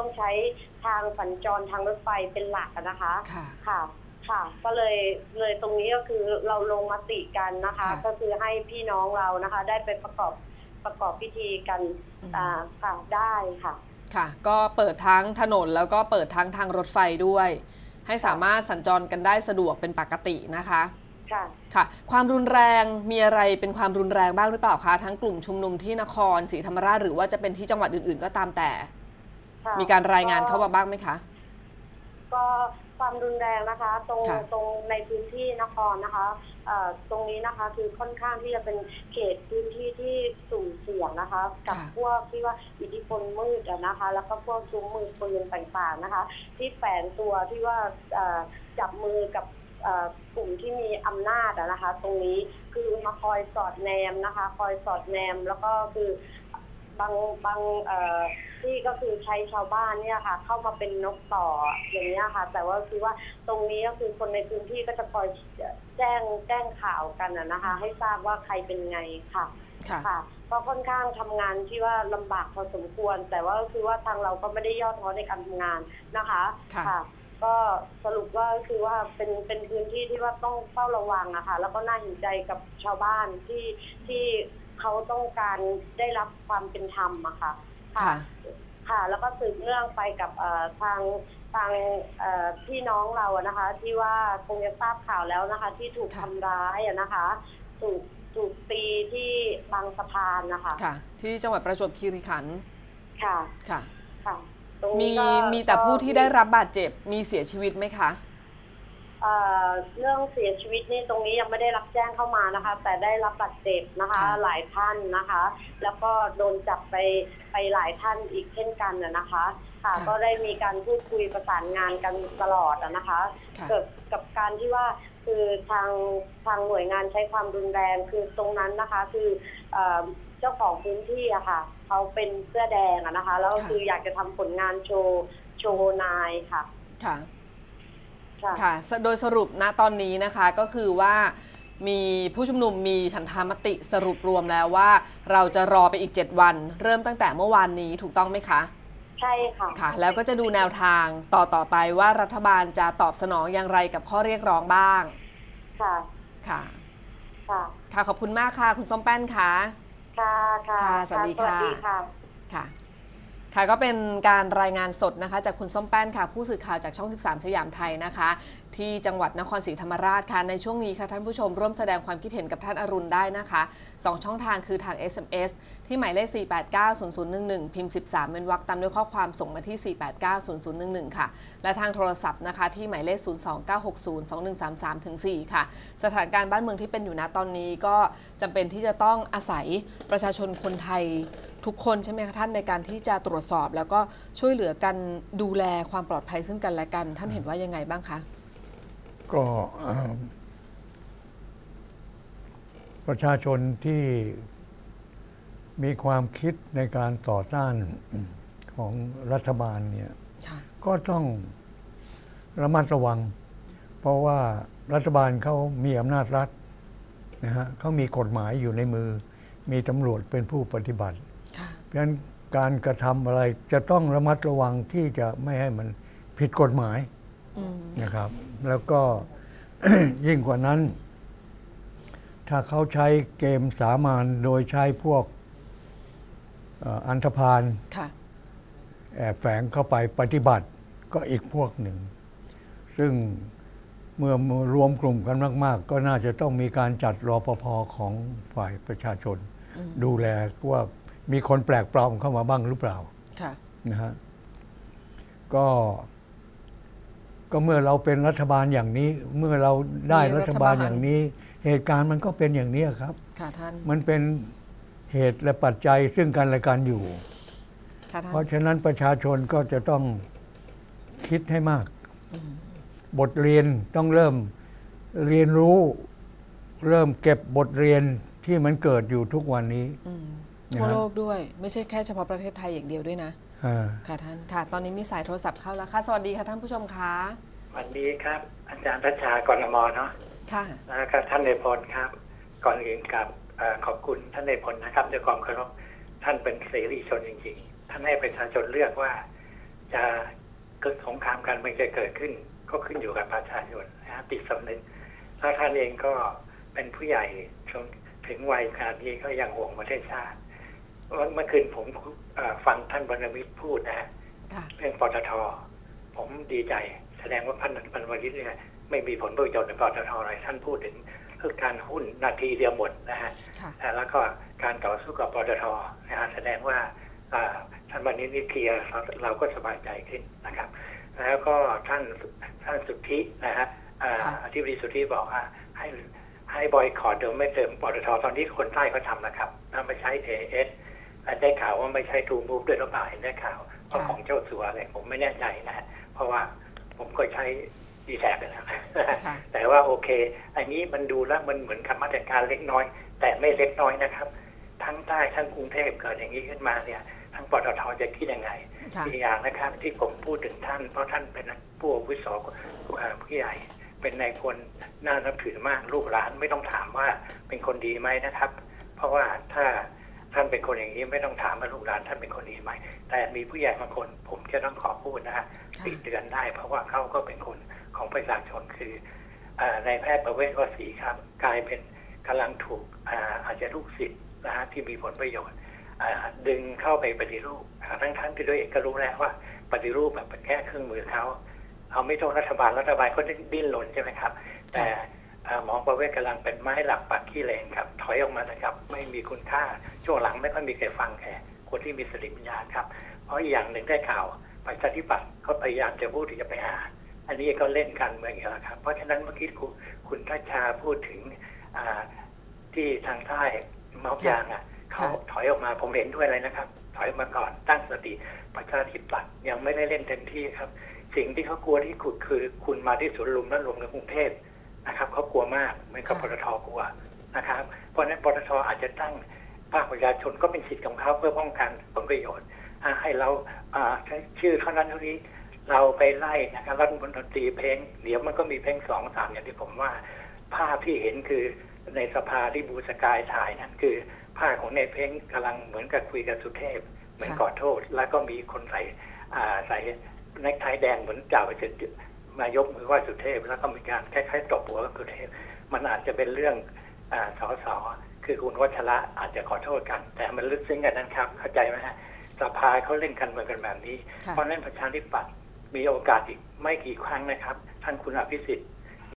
ต้องใช้ทางสัญจรทางรถไฟเป็นหลักอะนะคะ ค่ะ ค่ะ ค่ะ ก็เลยเลยตรงนี้ก็คือเราลงมติกันนะคะ ค่ะก็คือให้พี่น้องเรานะคะ ได้ไปประกอบประกอบพิธีกันอืม อ่าค่ะได้ค่ะ ค่ะ ก็เปิดทั้งถนนแล้วก็เปิดทั้งทางรถไฟด้วย ให้สามารถสัญจรกันได้สะดวกเป็นปกตินะคะ ค่ะ ค่ะ ความรุนแรงมีอะไรเป็นความรุนแรงบ้างหรือเปล่าคะทั้งกลุ่มชุมนุมที่นครศรีธรรมราชหรือว่าจะเป็นที่จังหวัดอื่นๆ ก็ตามแต่ ค่ะมีการรายงานเข้ามาบ้างไหมคะ ก็ความรุนแรงนะคะ ตรงค่ะ ตรงในพื้นที่นครนะคะเอ่อตรงนี้นะคะคือค่อนข้างที่จะเป็นเขตพื้นที่ที่สุ่มเสี่ยงนะคะ กับค่ะพวกที่ว่าอิทธิพลมืดอะนะคะ แล้วก็พวกซุ้มมือปืนต่างๆนะคะ ที่แฝงตัวที่ว่าเอ่อจับมือกับเอ่อกลุ่มที่มีอำนาจอะนะคะ ตรงนี้คือมาคอยสอดแนมนะคะ คอยสอดแนมแล้วก็คือ บางบางเอ่อที่ก็คือใช้ชาวบ้านเนี่ยค่ะ เข้ามาเป็นนกต่ออย่างเนี้ยค่ะ แต่ว่าคือว่าตรงนี้ก็คือคนในพื้นที่ก็จะคอยแจ้งแจ้งข่าวกันนะนะคะ ให้ทราบว่าใครเป็นไงค่ะค่ะค่ะก็ค่อนข้างทำงานที่ว่าลำบากพอสมควร แต่ว่าก็คือว่าทางเราก็ไม่ได้ย่อท้อในการทำงานนะคะค่ะ ก็สรุปว่าก็คือว่าเป็นเป็นพื้นที่ที่ว่าต้องเฝ้าระวังอะค่ะแล้วก็น่าเห็นใจกับชาวบ้านที่ที่ เขาต้องการได้รับความเป็นธรรมอะค่ะ ค่ะ ค่ะ แล้วก็สืบเนื่องไปกับเอ่อทางทางเอ่อพี่น้องเราอะนะคะ ที่ว่าคงจะทราบข่าวแล้วนะคะ ที่ถูกค่ะ ทำร้ายอะนะคะ ถูกถูกตีที่บางสะพานนะคะค่ะ ที่จังหวัดประจวบคีรีขันธ์ค่ะค่ะ ค่ะตรงมีนี้ก็มีแต่ผู้ที่ก็ได้รับบาดเจ็บมีเสียชีวิตไหมคะ เอ่อเรื่องเสียชีวิตนี่ตรงนี้ยังไม่ได้รับแจ้งเข้ามานะคะ แต่ได้รับบาดเจ็บนะคะค่ะหลายท่านนะคะ แล้วก็โดนจับไปไปหลายท่านอีกเช่นกันนะนะคะ ค่ะ ก็ได้มีการพูดคุยประสานงานกันตลอดอะนะคะค่ะ เกิดกับการที่ว่าคือทางทางหน่วยงานใช้ความรุนแรงคือตรงนั้นนะคะ คือเอ่อเจ้าของพื้นที่อะค่ะเขาเป็นเสื้อแดงอะนะคะ แล้วก็ค่ะ คืออยากจะทำผลงานโชว์โชว์นายค่ะ ค่ะ ค่ะค่ะสโดยสรุปณตอนนี้นะคะก็คือว่ามีผู้ชุมนุมมีฉันทามติสรุปรวมแล้วว่า เราจะรอไปอีก 7 วัน เริ่มตั้งแต่เมื่อวานนี้ถูกต้องไหมคะ ใช่ค่ะค่ะ แล้วก็จะดูแนวทางต่อต่อไปว่ารัฐบาลจะตอบสนองอย่างไรกับข้อเรียกร้องบ้าง ค่ะ ค่ะ ค่ะ ค่ะ ขอบคุณมากค่ะ คุณส้มแป้นค่ะ ค่ะ ค่ะค่ะสวัสดีค่ะสวัสดีค่ะ ค่ะก็เป็นการรายงานสดนะคะ จากคุณส้มแป้นค่ะ ผู้สื่อข่าวจากช่อง 13 สยามไทยนะคะ ที่จังหวัดนครศรีธรรมราชค่ะในช่วงนี้ค่ะท่านผู้ชมร่วมแสดงความคิดเห็นกับท่านอรุณได้นะคะสองช่องทางคือทาง SMS ที่หมายเลข 4890011 พิมพ์ 13 เป็นวรรคตามด้วยข้อความส่งมาที่ 4890011 ค่ะ และทางโทรศัพท์นะคะที่หมายเลข 029602133ถึง4ค่ะ สถานการณ์บ้านเมืองที่เป็นอยู่ณตอนนี้ก็จำเป็นที่จะต้องอาศัยประชาชนคนไทย ทุกคนใช่ไหมคะท่านในการที่จะตรวจสอบ แล้วก็ช่วยเหลือกันดูแลความปลอดภัยซึ่งกันและกัน ท่านเห็นว่ายังไงบ้างคะ ก็เอ่อประชาชนที่มีความคิดในการต่อต้านของรัฐบาลเนี่ย ค่ะ ก็ต้องระมัดระวัง เพราะว่ารัฐบาลเขามีอำนาจรัฐนะฮะเขามีกฎหมายอยู่ในมือ มีตำรวจเป็นผู้ปฏิบัติค่ะ เพราะฉะนั้นการกระทำอะไรจะต้องระมัดระวังที่จะไม่ให้มันผิดกฎหมายอืมนะครับ แล้วก็ยิ่งกว่านั้น ถ้าเขาใช้เกมสามานโดยใช้พวกเอ่ออันธพาลค่ะแอบแฝงเข้าไปปฏิบัติก็อีกพวกหนึ่ง ซึ่งเมื่อรวมกลุ่มกันมาก ๆ ก็น่าจะต้องมีการจัดรอปภของฝ่ายประชาชน ดูแลว่า มีคนแปลกปลอมเข้ามาบ้างหรือเปล่าค่ะนะฮะก็ก็เมื่อเราเป็นรัฐบาลอย่างนี้ เมื่อเราได้มีรัรัฐฐบาบาลลอย่างนี้ เหตุการณ์มันก็เป็นอย่างนี้ครับ ค่ะท่านมันเป็นเหตุและปัจจัยซึ่งกันและกันอยู่ ค่ะท่านเพราะฉะนั้นประชาชนก็จะต้องคิดให้มาก บทเรียนต้องเริ่มเรียนรู้ เริ่มเก็บบทเรียนที่มันเกิดอยู่ทุกวันนี้อืมนะฮะ ทั่วโลกด้วย ไม่ใช่แค่เฉพาะประเทศไทยอย่างเดียวด้วยนะอ่าค่ะท่านค่ะ ตอนนี้มีสายโทรศัพท์เข้าแล้วค่ะ สวัสดีค่ะท่านผู้ชมคะสวัสดีครับ อาจารย์พัชชากรมเนาะค่ะนะครับท่านในพลครับ ก่อนอื่นกับเอ่อขอบคุณท่านในพลนะครับด้วยความเคารพท่านเป็นเสรีชนจริงๆ ท่านให้ประชาชนเลือกว่า จะเกิดสงครามกันมันจะเกิดขึ้น ก็ขึ้นอยู่กับประชาชนนะฮะติดสำนึกถ้าท่านเองก็เป็นผู้ใหญ่จนถึงวัยขนาดนี้ก็ยังห่วงประเทศชาติ เมื่อคืนผมเอ่อฟังท่านบรรณวิทย์พูดนะฮะค่ะเรื่องปตท ผมดีใจ แสดงว่าพันพันวริศเนี่ยไม่มีผลประโยชน์ในปตทอะไรท่านพูดถึงเรื่องการหุ้นนาทีเดียวหมดนะฮะค่ะอ่าแล้วก็การต่อสู้กับปตทนะฮะแสดงว่าอ่าท่านวันนี้นี่เคลียร์เราเราก็สบายใจขึ้นนะครับ แล้วก็ท่านท่านสุทธินะฮะอ่าค่ะอธิบดีสุทธิบอกว่าให้ให้บอยคอรดเดิมไม่เติมปตทตอนนี้คนใต้เขาทำนะครับนำไปใช้เอเอส ได้ข่าวว่าไม่ใช่ทูมูฟด้วยหรือเปล่าเห็นได้ข่าวเพราะค่ะของเจ้าสัวอะไรผมไม่แน่ใจนะฮะเพราะว่าผมก็ใช้ดีแท็กนะครับค่ะแต่ว่าโอเค อันนี้มันดูแล้วมันเหมือนคำมาตรการเล็กน้อย แต่ไม่เล็กน้อยนะครับ ทั้งใต้ทั้งกรุงเทพเกิดอย่างนี้ขึ้นมาเนี่ยทั้งปตทจะคิดยังไงค่ะอีกอย่างนะครับ ที่ผมพูดถึงท่าน เพราะท่านเป็นผู้อาวุโสเอ่อผู้ใหญ่เป็นนายคนน่านับถือมากลูกหลานไม่ต้องถามว่าเป็นคนดีไหมนะครับ เพราะว่าถ้า ท่านเป็นคนอย่างนี้ไม่ต้องถามว่าลูกหลานท่านเป็นคนดีไหม แต่มีผู้ใหญ่บางคน ผมจะต้องขอพูดนะฮะค่ะติดเตือนได้ เพราะว่าเขาก็เป็นคนของประชาชนคืออนายแพทย์ประเวศวสีครับ กลายเป็นกำลังถูกอาอาจจะลูกศิษย์นะฮะที่มีผลประโยชน์ดึงเข้าไปปฏิรูปทั้งทั้งๆที่ตัวเองก็รู้แล้วว่า ปฏิรูปแบบแค่เครื่องมือเขาเอาไม่โทษรัฐบาลรัฐบาลก็ดิ้นรนใช่ไหมครับ แต่ หมอประเวศกำลังเป็นไม้หลักปักขี้เลนครับ ถอยออกมานะครับ ไม่มีคุณค่าช่วงหลังไม่ค่อยมีใครฟังแค่คนที่มีสติปัญญาครับ เพราะอย่างหนึ่งได้ข่าวประชาธิปัตย์เขาพยายามจะพูดที่จะไปหา อันนี้ก็เล่นการเมืองอย่างแล้วครับ เพราะฉะนั้นเมื่อกี้คุณคุณทัชชาพูดถึงที่ทางใต้เมาส์ยางอะเขาถอยออกมาผมเห็นด้วยเลยนะครับ ถอยมาก่อนตั้งสติประชาธิปัตย์ยังไม่ได้เล่นเต็มที่ครับ สิ่งที่เขากลัวที่สุดคือ คุณมาที่สวนลุมและรวมในกรุงเทพ นะครับเขากลัวมากเหมือนกับปตทกลัวนะครับ เพราะฉะนั้นปตทอาจจะตั้งภาคประชาชนก็เป็นสิทธิ์ของเขาเพื่อป้องกันผลประโยชน์อ่าให้เราอ่าใช้ชื่อเท่านั้นเท่านี้เราไปไล่นะครับรัฐมนตรีเพลงเดี๋ยวมันก็มีเพลงสองสามอย่างที่ผมว่า ภาพที่เห็นคือในสภาที่บูสกายถ่ายนั่นคือ ภาพของในเพลงกำลังเหมือนกับคุยกับสุเทพ เหมือนค่ะขอโทษ แล้วก็มีคนใส่อ่าใส่เนคไทแดงเหมือนจ่าไปจุด มายกมือไหว้สุเทพ แล้วก็มีการคล้ายๆตบหัวกับสุเทพ มันอาจจะเป็นเรื่องอาสอสอคือคุณวัชระอาจจะขอโทษกัน แต่มันลึกซึ้งกันนั้นครับ เข้าใจไหมฮะสภาเขาเล่นกันเมืองกันแบบนี้ค่ะเพราะฉะนั้นประชาธิปัตย์มีโอกาสอีกไม่กี่ครั้งนะครับท่านคุณอภิสิทธิ์